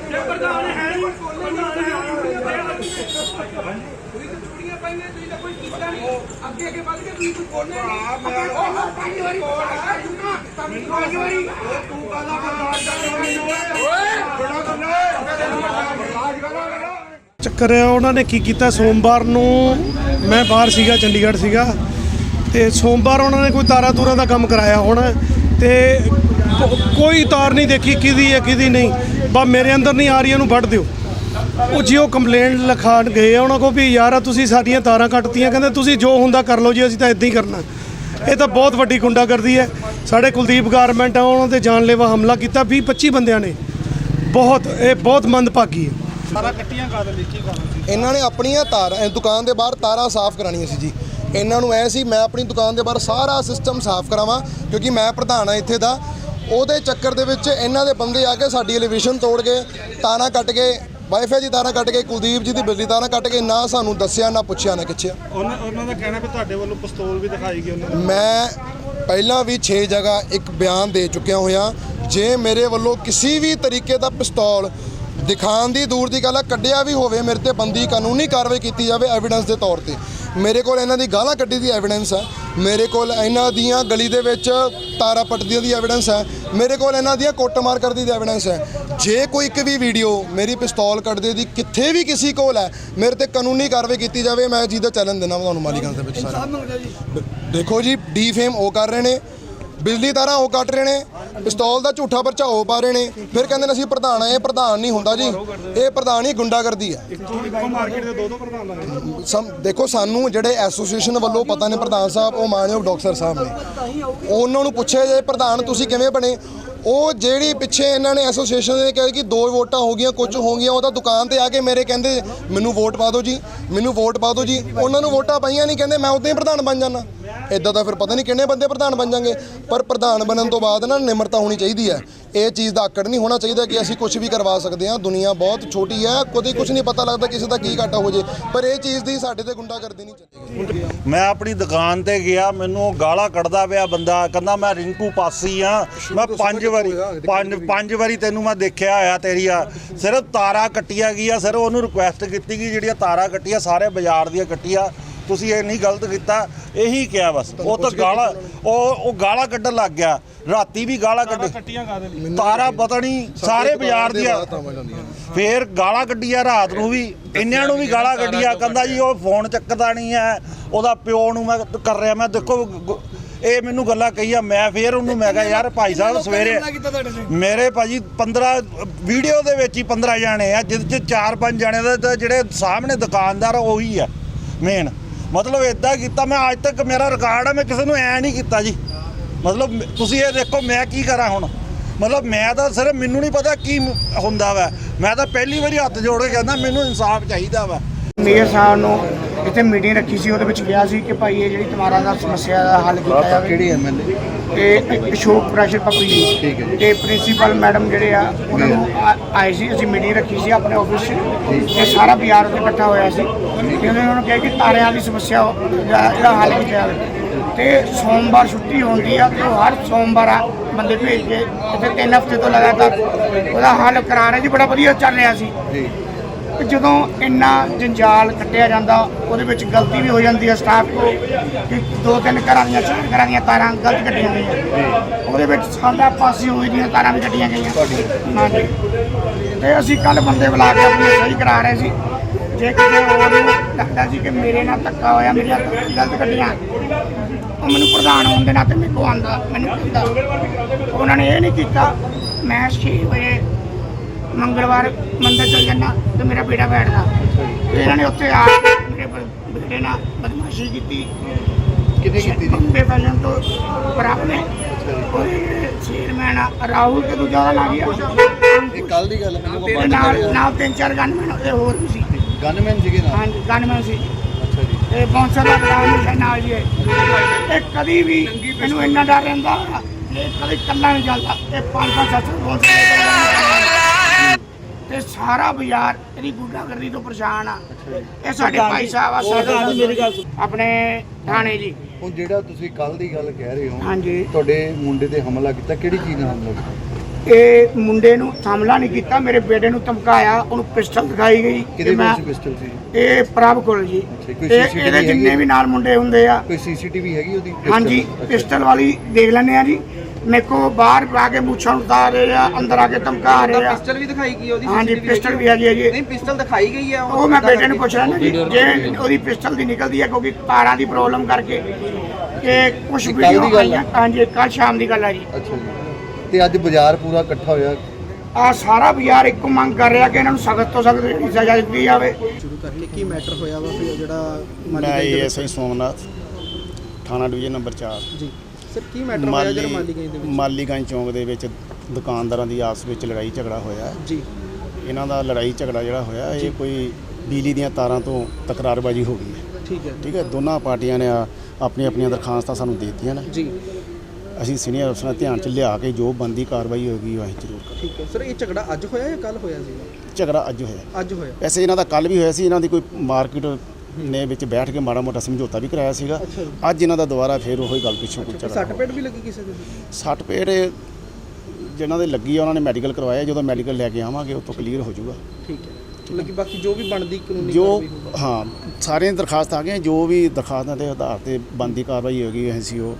ਪ੍ਰਧਾਨ ਹੈ ਨਹੀਂ ਪ੍ਰਧਾਨ ਹੈ ਤੁਸੀਂ ਤਾਂ ਚੂੜੀਆਂ ਪਾਈਆਂ ਤੁਸੀਂ ਤਾਂ ਕੋਈ ਕੀਤਾ ਨਹੀਂ ਅੱਗੇ ਅੱਗੇ ਵੱਧ ਕੇ ਤੁਸੀਂ ਕੋਈ ਬੋਲਨੇ ਨਹੀਂ ਉਹ ਪੰਜ ਵਾਰੀ ਬੋਲ ਆ ਜੁਨਾ ਪੰਜ ਵਾਰੀ ਤੂੰ ਕਾਲਾ ਬਰਦਾਸ਼ਤ ਚੱਕਰ ਹੈ, ਉਹਨਾਂ ਨੇ ਕੀ ਕੀਤਾ? ਸੋਮਵਾਰ ਨੂੰ ਮੈਂ ਬਾਹਰ ਸੀਗਾ, ਚੰਡੀਗੜ੍ਹ ਸੀਗਾ। ਤੇ ਸੋਮਵਾਰ ਉਹਨਾਂ ਨੇ ਕੋਈ ਤਾਰਾ ਤੂਰਾ ਦਾ ਕੰਮ ਕਰਾਇਆ ਹੁਣ। ਤੇ ਕੋਈ ਤਾਰ ਨਹੀਂ ਦੇਖੀ ਕਿਹਦੀ ਹੈ ਕਿਹਦੀ ਨਹੀਂ। ਬਾ ਮੇਰੇ ਅੰਦਰ ਨਹੀਂ ਆ ਰਹੀ ਇਹਨੂੰ ਵੱਢ ਦਿਓ। ਉਹ ਜੀ ਉਹ ਕੰਪਲੇਂਟ ਲਿਖਾਣ ਗਏ ਆ ਉਹਨਾਂ ਕੋ ਵੀ ਯਾਰ ਆ ਤੁਸੀਂ ਸਾਡੀਆਂ ਤਾਰਾਂ ਕੱਟਤੀਆਂ। ਕਹਿੰਦੇ ਤੁਸੀਂ ਜੋ ਹੁੰਦਾ ਕਰ ਲਓ ਜੀ ਅਸੀਂ ਤਾਂ ਇਦਾਂ ਹੀ ਕਰਨਾ। ਇਹ ਤਾਂ ਬਹੁਤ ਵੱਡੀ ਗੁੰਡਾਗਰਦੀ ਹੈ। ਸਾਡੇ ਕੁਲਦੀਪ ਗਾਰਮੈਂਟ ਆ ਉਹਨਾਂ ਤੇ ਜਾਨਲੇਵਾ ਹਮਲਾ ਕੀਤਾ 20 25 ਬੰਦਿਆਂ ਨੇ। ਬਹੁਤ ਇਹ ਬਹੁਤ ਮੰਦਭਾਗੀ ਹੈ। ਇਹਨਾਂ ਨੇ ਆਪਣੀਆਂ ਤਾਰਾਂ ਇਹ ਦੁਕਾਨ ਦੇ ਬਾਹਰ ਤਾਰਾਂ ਸਾਫ਼ ਕਰਾਉਣੀਆਂ ਸੀ ਜੀ। ਇਹਨਾਂ ਨੂੰ ਐ ਸੀ ਮੈਂ ਆਪਣੀ ਦੁਕਾਨ ਦੇ ਬਾਹਰ ਸਾਰਾ ਸਿਸਟਮ ਸਾਫ਼ ਕਰਾਵਾਂ ਕਿਉਂਕਿ ਮੈਂ ਪ੍ਰਧਾਨ ਆ ਇੱਥੇ ਦਾ। ਉਹਦੇ ਚੱਕਰ ਦੇ ਵਿੱਚ ਇਹਨਾਂ ਦੇ ਬੰਦੇ ਆ ਕੇ ਸਾਡੀ ਐਲੀਵੇਸ਼ਨ ਤੋੜ ਗਏ ਤਾਰਾਂ ਕੱਟ ਗਏ ਵਾਈਫਾਈ ਦੀ ਤਾਰਾਂ ਕੱਟ ਗਏ ਕੁਲਦੀਪ ਜੀ ਦੀ ਬਿਜਲੀ ਤਾਰਾਂ ਕੱਟ ਗਏ ਨਾ ਸਾਨੂੰ ਦੱਸਿਆ ਨਾ ਪੁੱਛਿਆ ਨਾ ਕਿਛਿਆ। ਉਹਨਾਂ ਉਹਨਾਂ ਦਾ ਕਹਿਣਾ ਵੀ ਤੁਹਾਡੇ ਵੱਲੋਂ ਪਿਸਤੌਲ ਵੀ ਦਿਖਾਈ ਗਈ ਉਹਨਾਂ ਨੂੰ। ਮੈਂ ਪਹਿਲਾਂ ਵੀ 6 ਜਗ੍ਹਾ ਇੱਕ ਬਿਆਨ ਦੇ ਚੁੱਕਿਆ ਹੋਇਆ ਜੇ ਮੇਰੇ ਵੱਲੋਂ ਕਿਸੇ ਵੀ ਤਰੀਕੇ ਦਾ ਪਿਸਤੌਲ ਦਿਖਾਉਣ ਦੀ ਦੂਰ ਦੀ ਗੱਲ ਆ ਕੱਢਿਆ ਵੀ ਹੋਵੇ ਮੇਰੇ ਤੇ ਬੰਦੀ ਕਾਨੂੰਨੀ ਕਾਰਵਾਈ ਕੀਤੀ ਜਾਵੇ ਐਵੀਡੈਂਸ ਦੇ ਤੌਰ ਤੇ। ਮੇਰੇ ਕੋਲ ਇਹਨਾਂ ਦੀ ਗਾਲਾਂ ਕੱਢੀ ਦੀ ਐਵੀਡੈਂਸ ਹੈ। ਮੇਰੇ ਕੋਲ ਇਹਨਾਂ ਦੀਆਂ ਗਲੀ ਦੇ ਵਿੱਚ ਤਾਰਾ ਪੱਟਦੀਆਂ ਦੀ ਐਵੀਡੈਂਸ ਹੈ। ਮੇਰੇ ਕੋਲ ਇਹਨਾਂ ਦੀਆਂ ਕੁੱਟਮਾਰ ਕਰਦੀ ਦੀ ਐਵੀਡੈਂਸ ਹੈ। ਜੇ ਕੋਈ ਇੱਕ ਵੀ ਵੀਡੀਓ ਮੇਰੀ ਪਿਸਤੌਲ ਕੱਢਦੇ ਦੀ ਕਿੱਥੇ ਵੀ ਕਿਸੇ ਕੋਲ ਹੈ ਮੇਰੇ ਤੇ ਕਾਨੂੰਨੀ ਕਾਰਵਾਈ ਕੀਤੀ ਜਾਵੇ ਮੈਂ ਜੀ ਦਾ ਚੈਲੰਜ ਦੇਣਾ ਤੁਹਾਨੂੰ ਮਾਲੀਗੰਜ ਦੇ ਵਿੱਚ ਸਾਰਾ ਦੇਖੋ ਜੀ ਡੀ ਫੇਮ ਉਹ ਕਰ ਰਹੇ ਨੇ। ਬਿਜਲੀ ਤਾਰਾਂ ਉਹ ਕੱਟ ਰਹੇ ਨੇ, ਪਿਸਤੌਲ ਦਾ ਝੂਠਾ ਪਰਚਾ ਉਹ ਪਾ ਰਹੇ ਨੇ। ਫਿਰ ਕਹਿੰਦੇ ਨੇ ਅਸੀਂ ਪ੍ਰਧਾਨ ਆ ਇਹ ਪ੍ਰਧਾਨ ਨਹੀਂ ਹੁੰਦਾ ਜੀ। ਇਹ ਪ੍ਰਧਾਨ ਹੀ ਗੁੰਡਾਗਰਦੀ ਹੈ। ਸਮ, ਦੇਖੋ ਸਾਨੂੰ ਜਿਹੜੇ ਐਸੋਸੀਏਸ਼ਨ ਵੱਲੋਂ ਪਤਾ ਨੇ ਪ੍ਰਧਾਨ ਸਾਹਿਬ, ਉਹ ਮਾਨਯੋਗ ਡਾਕਟਰ ਸਾਹਿਬ ਨੇ। ਉਹਨਾਂ ਨੂੰ ਪੁੱਛਿਆ ਜੇ ਪ੍ਰਧਾਨ ਤੁਸੀਂ ਕਿਵੇਂ ਬਣੇ? ਉਹ ਜਿਹੜੀ ਪਿੱਛੇ ਇਹਨਾਂ ਨੇ ਐਸੋਸੀਏਸ਼ਨ ਨੇ ਕਿਹਾ ਕਿ ਦੋ ਵੋਟਾਂ ਹੋ ਗਈਆਂ, ਕੁਝ ਹੋ ਗਈਆਂ, ਉਹ ਤਾਂ ਦੁਕਾਨ ਤੇ ਆ ਕੇ ਮੇਰੇ ਕਹਿੰਦੇ, ਮੈਨੂੰ ਵੋਟ ਪਾ ਦਿਓ ਜੀ, ਮੈਨੂੰ ਵੋਟ ਪਾ ਦਿਓ ਜੀ। ਉਹਨਾਂ ਨੂੰ ਵੋਟਾਂ ਪਾਈਆਂ ਨਹੀਂ, ਕਹਿੰਦੇ, ਮੈਂ ਉਦਾਂ ਹੀ ਪ੍ਰਧਾਨ ਬਣ ਜਾਣਾ ਇਦਾਂ ਤਾਂ ਫਿਰ ਪਤਾ ਨਹੀਂ ਕਿੰਨੇ ਬੰਦੇ ਪ੍ਰਧਾਨ ਬਣ ਜਾਣਗੇ ਪਰ ਪ੍ਰਧਾਨ ਬਣਨ ਤੋਂ ਬਾਅਦ ਨਾ ਨਿਮਰਤਾ ਹੋਣੀ ਚਾਹੀਦੀ ਹੈ। ਇਹ ਚੀਜ਼ ਦਾ ਆਕੜ ਨਹੀਂ ਹੋਣਾ ਚਾਹੀਦਾ ਕਿ ਅਸੀਂ ਕੁਝ ਵੀ ਕਰਵਾ ਸਕਦੇ ਹਾਂ। ਦੁਨੀਆ ਬਹੁਤ ਛੋਟੀ ਹੈ ਕਦੇ ਕੁਝ ਨਹੀਂ ਪਤਾ ਲੱਗਦਾ ਕਿਸੇ ਦਾ ਕੀ ਘਾਟਾ ਹੋ ਜੇ ਪਰ ਇਹ ਚੀਜ਼ ਦੀ ਸਾਡੇ ਤੇ ਗੁੰਡਾਗਰਦੀ ਨਹੀਂ ਚੱਲੇਗੀ। ਮੈਂ ਆਪਣੀ ਦੁਕਾਨ ਤੇ ਗਿਆ ਮੈਨੂੰ ਗਾਲਾਂ ਕੱਢਦਾ ਪਿਆ ਬੰਦਾ ਕਹਿੰਦਾ ਮੈਂ ਰਿੰਕੂ ਪਾਸੀ ਆ ਮੈਂ ਪੰਜ ਵਾਰੀ ਪੰਜ ਪੰਜ ਵਾਰੀ ਤੈਨੂੰ ਮੈਂ ਦੇਖਿਆ ਹੋਇਆ ਤੇਰੀ ਆ ਸਿਰਫ ਤਾਰਾਂ ਕੱਟੀਆਂ ਗਈਆਂ ਸਿਰਫ ਉਹਨੂੰ ਰਿਕੁਐਸਟ ਕੀਤੀ ਗਈ ਜਿਹੜੀਆਂ ਤਾਰਾਂ ਕੱਟੀਆਂ ਸਾਰੇ ਬਾਜ਼ਾਰ ਦੀਆਂ ਕੱਟੀਆਂ। ਤੁਸੀਂ ਇਹ ਨਹੀਂ ਗਲਤ ਕੀਤਾ ਇਹੀ ਕਿਹਾ ਬਸ। ਉਹ ਤਾਂ ਗਾਲਾਂ ਉਹ ਉਹ ਗਾਲਾਂ ਕੱਢਣ ਲੱਗ ਗਿਆ। ਰਾਤੀ ਵੀ ਗਾਲਾਂ ਕੱਢੇ। ਤਾਰਾ ਪਤਾ ਨਹੀਂ ਸਾਰੇ ਬਾਜ਼ਾਰ ਦੀਆਂ ਫੇਰ ਗਾਲਾਂ ਕੱਢੀਆਂ ਰਾਤ ਨੂੰ ਵੀ। ਇੰਨਿਆਂ ਨੂੰ ਵੀ ਗਾਲਾਂ ਕੱਢੀਆਂ। ਕਹਿੰਦਾ ਜੀ ਉਹ ਫੋਨ ਚੱਕਦਾ ਨਹੀਂ ਹੈ। ਉਹਦਾ ਪਿਓ ਨੂੰ ਮੈਂ ਕਰ ਰਿਹਾ। ਮੈਂ ਦੇਖੋ ਇਹ ਮੈਨੂੰ ਗੱਲਾਂ ਕਹੀਆਂ। ਮੈਂ ਫੇਰ ਉਹਨੂੰ ਮੈਂ ਕਿਹਾ ਯਾਰ ਭਾਈ ਸਾਹਿਬ ਸਵੇਰੇ ਮੇਰੇ ਭਾਜੀ 15 ਵੀਡੀਓ ਦੇ ਵਿੱਚ ਹੀ 15 ਜਾਣੇ ਆ ਜਿਹਦੇ ਚ 4-5 ਜਾਣੇ ਦਾ ਤਾਂ ਜਿਹੜੇ ਸਾਹਮਣੇ ਦੁਕਾਨਦਾਰ ਉਹੀ ਆ ਮੇਨ ਮਤਲਬ ਇਦਾਂ ਕੀਤਾ, ਮੈਂ ਅੱਜ ਤੱਕ ਮੇਰਾ ਰਿਕਾਰਡ ਆ, ਮੈਂ ਕਿਸੇ ਨੂੰ ਐ ਨਹੀਂ ਕੀਤਾ ਜੀ। ਮਤਲਬ ਤੁਸੀਂ ਇਹ ਦੇਖੋ, ਮੈਂ ਕੀ ਕਰਾਂ ਹੁਣ? ਮਤਲਬ ਮੈਂ ਤਾਂ ਸਿਰਫ, ਮੈਨੂੰ ਨਹੀਂ ਪਤਾ ਕੀ ਹੁੰਦਾ ਵਾ। ਮੈਂ ਤਾਂ ਪਹਿਲੀ ਵਾਰੀ ਹੱਥ ਜੋੜ ਕੇ ਕਹਿੰਦਾ, ਮੈਨੂੰ ਇਨਸਾਫ ਚਾਹੀਦਾ ਵਾ। ਮੇਅਰ ਸਾਹਿਬ ਨੂੰ ਇੱਥੇ ਮੀਟਿੰਗ ਰੱਖੀ ਸੀ ਉਹਦੇ ਵਿੱਚ ਕਿਹਾ ਸੀ ਕਿ ਭਾਈ ਇਹ ਜਿਹੜੀ ਤੁਹਾਡਾ ਦਾ ਸਮੱਸਿਆ ਦਾ ਹੱਲ ਕੀਤਾ ਜਾਵੇ। ਕਿਹੜੀ ਐਮਐਲਏ ਤੇ ਅਸ਼ੋਕ ਪ੍ਰੈਸ਼ਰ ਪੱਪੀ ਜੀ। ਠੀਕ ਹੈ ਜੀ। ਤੇ ਪ੍ਰਿੰਸੀਪਲ ਮੈਡਮ ਜਿਹੜੇ ਆ ਉਹਨਾਂ ਨੂੰ ਆ- ਆਏ ਸੀ ਅਸੀਂ ਮੀਟਿੰਗ ਰੱਖੀ ਸੀ ਆਪਣੇ ਆਫਿਸ 'ਚ। ਤੇ ਸਾਰਾ ਬਿਆਰ ਉੱਤੇ ਇਕੱਠਾ ਹੋਇਆ ਸੀ। ਤੇ ਉਹਨਾਂ ਨੂੰ ਕਿਹਾ ਕਿ ਤਾਰਿਆਂ ਦੀ ਸਮੱਸਿਆ ਦਾ ਇਹਦਾ ਹੱਲ ਕੀਤਾ ਜਾਵੇ। ਤੇ ਸੋਮਵਾਰ ਛੁੱਟੀ ਹੁੰਦੀ ਆ ਤੇ ਉਹ ਹਰ ਸੋਮਵਾਰ ਆ ਬੰਦੇ ਭੇਜ ਕੇ ਇੱਥੇ ਤਿੰਨ ਹਫ਼ਤੇ ਤੋਂ ਲਗਾਤਾਰ ਉਹਦਾ ਹੱਲ ਕਰਾ ਰਹੇ ਜੀ ਬੜਾ ਵਧੀਆ ਚੱਲ ਰਿਹਾ ਸੀ। ਤੇ ਜਦੋਂ ਇੰਨਾ ਜੰਜਾਲ ਕੱਟਿਆ ਜਾਂਦਾ, ਉਹਦੇ ਵਿੱਚ ਗਲਤੀ ਵੀ ਹੋ ਜਾਂਦੀ ਹੈ ਸਟਾਫ ਕੋ ਕਿ ਦੋ ਤਿੰਨ ਘਰਾਂ ਦੀਆਂ ਚਾਰ ਘਰਾਂ ਦੀਆਂ ਤਾਰਾਂ ਗਲਤ ਕੱਟੀਆਂ ਗਈਆਂ। ਉਹਦੇ ਵਿੱਚ ਸਾਡਾ ਪਾਸੇ ਹੋਈ ਦੀਆਂ ਤਾਰਾਂ ਵੀ ਕੱਟੀਆਂ ਗਈਆਂ। ਹਾਂਜੀ। ਤੇ ਅਸੀਂ ਕੱਲ ਬੰਦੇ ਬੁਲਾ ਕੇ ਆਪਣੀ ਸਹੀ ਕਰਾ ਰਹੇ ਸੀ। ਜੇ ਕਿਤੇ ਹੋਰ ਲੱਗਦਾ ਸੀ ਕਿ ਮੇਰੇ ਨਾਲ ਧੱਕਾ ਹੋਇਆ, ਮੇਰੀਆਂ ਗਲਤ ਕੱਟੀਆਂ, ਉਹ ਮੈਨੂੰ ਪ੍ਰਧਾਨ ਹੋਣ ਦੇ ਨਾਤੇ ਮੇਰੇ ਕੋ ਆਂਦਾ ਮੈਨੂੰ ਕਹਿੰਦਾ। ਉਹਨਾਂ ਨੇ ਇਹ ਨਹੀਂ ਕੀਤਾ, ਮੈਂ 6 ਵਜੇ ਮੰਗਲਵਾਰ ਮੰਦਰ ਚਲ ਜਾਂਦਾ। ਤੇ ਮੇਰਾ ਬੇਟਾ ਬੈਠਦਾ। ਤੇ ਇਹਨਾਂ ਨੇ ਉੱਥੇ ਆ ਕੇ ਮੇਰੇ ਬ- ਬੇਟੇ ਨਾਲ ਬਦਮਾਸ਼ੀ ਕੀਤੀ। ਕਿਹਨੇ ਕੀਤੀ ਜੀ? ਬੰਬੇ ਫੈਸ਼ਨ ਤੋਂ ਪ੍ਰਾਪ ਨੇ ਚੇਅਰਮੈਨ ਆ, ਰਾਹੁਲ ਤੇ ਦੂਜਾ ਦਾ ਨਾਂ ਗਿਆ ਇਹ ਕੱਲ ਦੀ ਗੱਲ ਹੈ, ਮੈਨੂੰ ਕੋਈ ਤੇ ਨਾਲ ਨਾਲ ਤਿੰਨ ਚਾਰ ਗਨਮੈਨ ਉਹਦੇ ਹੋਰ ਵੀ ਸੀ। ਗਨਮੈਨ ਸੀਗੇ ਨਾ ਹਾਂਜੀ ਗਨਮੈਨ ਸੀ। ਅੱਛਾ ਜੀ। ਤੇ ਬੌਂਸਰ ਦਾ ਨਾਮ ਵੀ ਨਾਲ ਜੀ ਇਹ ਇਹ ਕਦੀ ਵੀ ਮੈਨੂੰ ਇੰਨਾ ਡਰ ਰਹਿੰਦਾ ਇਹ ਕਦੀ ਕੱਲਾ ਨਹੀਂ ਚੱਲਦਾ। ਇਹ ਪੰਜ ਪੰਜ ਸੱਤ ਸੱਤ ਬੌਂਸਰ ਤੇ ਸਾਰਾ ਬਾਜ਼ਾਰ ਇਹਦੀ ਗੁੰਡਾਗਰਦੀ ਤੋਂ ਪਰੇਸ਼ਾਨ ਆ। ਇਹ ਸਾਡੇ ਭਾਈ ਸਾਹਿਬ ਆ ਸਾਡੇ ਆਪਣੇ ਥਾਣੇ ਜੀ। ਹੁਣ ਜਿਹੜਾ ਤੁਸੀਂ ਕੱਲ ਦੀ ਗੱਲ ਕਹਿ ਰਹੇ ਹੋ ਹਾਂਜੀ। ਤੁਹਾਡੇ ਮੁੰਡੇ ਤੇ ਹਮਲਾ ਕੀਤਾ ਕਿਹੜੀ ਚੀਜ਼ ਨਾਲ ਹਮਲਾ ਕੀਤਾ? ਇਹ ਮੁੰਡੇ ਨੂੰ ਹਮਲਾ ਨਹੀਂ ਕੀਤਾ ਮੇਰੇ ਬੇਟੇ ਨੂੰ ਧਮਕਾਇਆ ਉਹਨੂੰ ਪਿਸਟਲ ਦਿਖਾਈ ਗਈ ਕਿਹਦੇ ਸੀ ਪਿਸਟਲ ਸੀ? ਇਹ ਪ੍ਰਭ ਕੋਲ ਜੀ। ਇਹਦੇ ਜਿੰਨੇ? ਵੀ ਨਾਲ ਮੁੰਡੇ ਹੁੰਦੇ ਆ। ਕੋਈ ਸੀਸੀਟੀਵੀ ਹੈਗੀ ਉਹਦੀ? ਹਾਂਜੀ। ਪਿਸਟਲ ਵਾਲੀ ਦੇਖ ਲੈਂਦੇ ਆ ਜੀ। ਮੇਰੇ ਕੋ ਬਾਹਰ ਆ ਕੇ ਮੁੱਛਾਂ ਉਤਾਰ ਰਹੇ ਆ ਅੰਦਰ ਆ ਕੇ ਧਮਕਾ ਰਹੇ ਆ। ਪਿਸਟਲ ਵੀ ਦਿਖਾਈ ਗਈ ਉਹਦੀ ਹਾਂਜੀ ਪਿਸਟਲ ਵੀ ਹੈਗੀ ਹੈ ਜੀ। ਨਹੀਂ ਪਿਸਟਲ ਦਿਖਾਈ ਗਈ ਹੈ ਉਹ ਮੈਂ ਬੇਟੇ ਨੂੰ ਪੁੱਛ ਰਿਹਾ ਨਾ ਜੀ ਜੇ ਉਹਦੀ ਪਿਸਟਲ ਦੀ ਨਿਕਲਦੀ ਹੈ ਕਿਉਂਕਿ ਤਾਰਾਂ ਦੀ ਪ੍ਰੋਬਲਮ ਕਰਕੇ ਕਿ ਕੁਝ ਵੀਡੀਓ ਹਾਂਜੀ ਕੱਲ ਸ਼ਾਮ ਦੀ ਗੱਲ ਹੈ ਜੀ। ਅੱਛਾ ਜੀ। ਤੇ ਅੱਜ ਬਾਜ਼ਾਰ ਪੂਰਾ ਇਕੱਠਾ ਹੋਇਆ? ਆ ਸਾਰਾ ਬਾਜ਼ਾਰ ਇੱਕ ਮੰਗ ਕਰ ਰਿਹਾ ਕਿ ਇਹਨਾਂ ਨੂੰ ਸਖਤ ਤੋਂ ਸਖਤ ਸਜ਼ਾ ਦਿੱਤੀ ਜਾਵੇ। ਸ਼ੁਰੂ ਕਰ ਲਈ ਕੀ ਮੈਟਰ ਹੋਇਆ ਵਾ ਫਿਰ ਜਿਹੜਾ ਮੈਂ ਐਸਆਈ ਸੋਮਨਾਥ ਥਾਣਾ ਡਿਵੀਜ਼ਨ ਨੰਬਰ 4 ਜੀ। ਸਰ ਕੀ ਮੈਟਰ ਹੋਇਆ ਜਿਹੜਾ ਮਾਲੀ ਗਈ ਦੇ ਵਿੱਚ? ਮਾਲੀਗੰਜ ਚੌਂਕ ਦੇ ਵਿੱਚ ਦੁਕਾਨਦਾਰਾਂ ਦੀ ਆਪਸ ਵਿੱਚ ਲੜਾਈ ਝਗੜਾ ਹੋਇਆ ਜੀ। ਇਹਨਾਂ ਦਾ ਲੜਾਈ ਝਗੜਾ ਜਿਹੜਾ ਹੋਇਆ ਇਹ ਕੋਈ ਬਿਜਲੀ ਦੀਆਂ ਤਾਰਾਂ ਤੋਂ ਤਕਰਾਰਬਾਜ਼ੀ ਹੋ ਗਈ ਹੈ। ਠੀਕ ਹੈ। ਠੀਕ ਹੈ ਦੋਨਾਂ ਪਾਰਟੀਆਂ ਨੇ ਆਪਣੀਆਂ ਆਪਣੀਆਂ ਦਰਖਾਸਤਾਂ ਸਾਨੂੰ ਦੇ ਦਿੱਤੀਆਂ ਨੇ। ਜੀ। ਅਸੀਂ ਸੀਨੀਅਰ ਅਫਸਰਾਂ ਧਿਆਨ 'ਚ ਲਿਆ ਕੇ ਜੋ ਬੰਦੀ ਕਾਰਵਾਈ ਹੋਏਗੀ ਉਹ ਅਸੀਂ ਜ਼ਰੂਰ ਕਰਾਂਗੇ। ਠੀਕ ਹੈ। ਸਰ ਇਹ ਝਗੜਾ ਅੱਜ ਹੋਇਆ ਜਾਂ ਕੱਲ ਹੋਇਆ ਸੀਗਾ ਝਗੜਾ ਅੱਜ ਹੋਇਆ। ਅੱਜ ਹੋਇਆ। ਵੈਸੇ ਇਹਨਾਂ ਦਾ ਕੱਲ ਵੀ ਹੋਇਆ ਸੀ ਇਹਨਾਂ ਦੀ ਕੋਈ ਮਾਰਕੀਟ ਨੇ ਵਿੱਚ ਬੈਠ ਕੇ ਮਾੜਾ ਮੋਟਾ ਸਮਝੌਤਾ ਵੀ ਕਰਾਇਆ ਸੀਗਾ। ਅੱਛਾ ਜੀ। ਅੱਜ ਇਹਨਾਂ ਦਾ ਦੁਬਾਰਾ ਫੇਰ ਉਹੀ ਗੱਲ ਪਿੱਛੋਂ ਕੋਈ ਝਗੜਾ ਸੱਟ ਪੇਟ ਵੀ ਲੱਗੀ ਕਿਸੇ ਦੇ? ਸੱਟ ਪੇਟ ਜਿਨ੍ਹਾਂ ਦੇ ਲੱਗੀ ਆ ਉਹਨਾਂ ਨੇ ਮੈਡੀਕਲ ਕਰਵਾਇਆ। ਜਦੋਂ ਮੈਡੀਕਲ ਲੈ ਕੇ ਆਵਾਂਗੇ ਉਹ ਤੋਂ ਕਲੀਅਰ ਹੋ ਜਾਊਗਾ। ਠੀਕ ਹੈ। ਬਾਕੀ ਜੋ ਵੀ ਬਣਦੀ ਕਾਨੂੰਨੀ ਜੋ ਕਾਰਵਾਈ ਹੋਊਗੀ। ਹਾਂ ਸਾਰੀਆਂ ਦਰਖਾਸਤਾਂ ਆ ਗਈਆਂ। ਜੋ ਵੀ ਦਰਖਾਸਤਾਂ ਦੇ ਆਧਾਰ ਤੇ ਬੰਦੀ ਕਾਰਵਾਈ ਹੋਗੀ ਅਸੀਂ ਉਹ